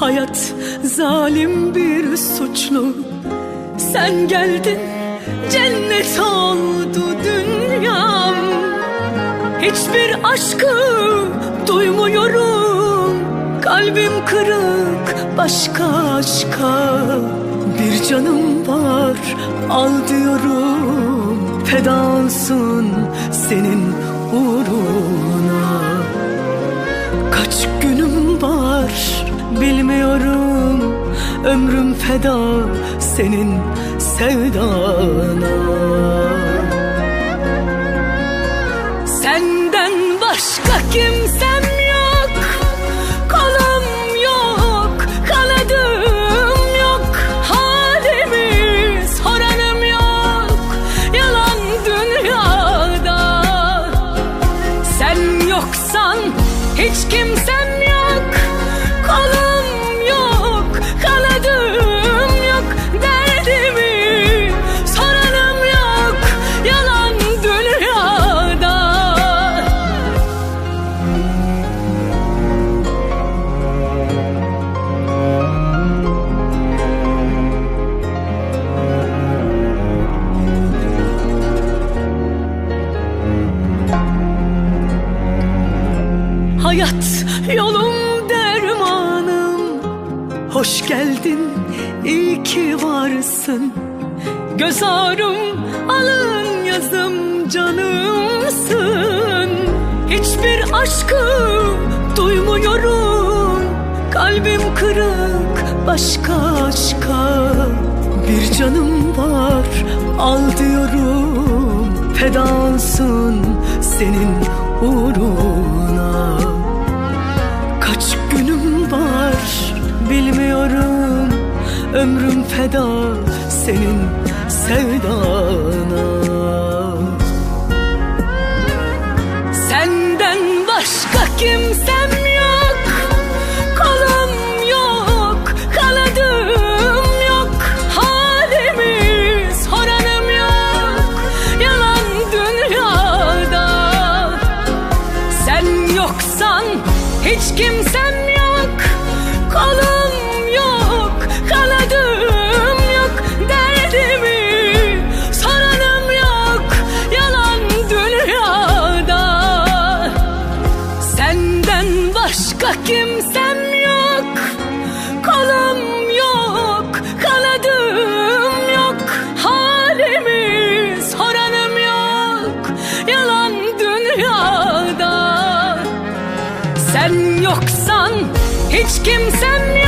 Hayat zalim bir suçlu Sen geldin cennet oldu dünyam. Hiçbir aşkı duymuyorum Kalbim kırık başka aşka. Bir canım var al diyorum Feda olsun senin uğruna. Kaç günüm var bilmiyorum Ömrüm feda senin sevdana. Senden başka kimsem yok. Kolum yok, kanadım yok. Halimi soranım yok. Yalan dünyada. Sen yoksan hiç kimsem Hayat yolum dermanım. Hoş geldin iyi ki varsın. Göz ağrım alın yazım canımsın. Hiçbir aşkı duymuyorum. Kalbim kırık başka aşka. Bir canım var al diyorum. Feda olsun senin uğruna. Kaç günüm var bilmiyorum. Ömrüm feda senin sevdana hiç kimsem yoksan hiç kimsem yok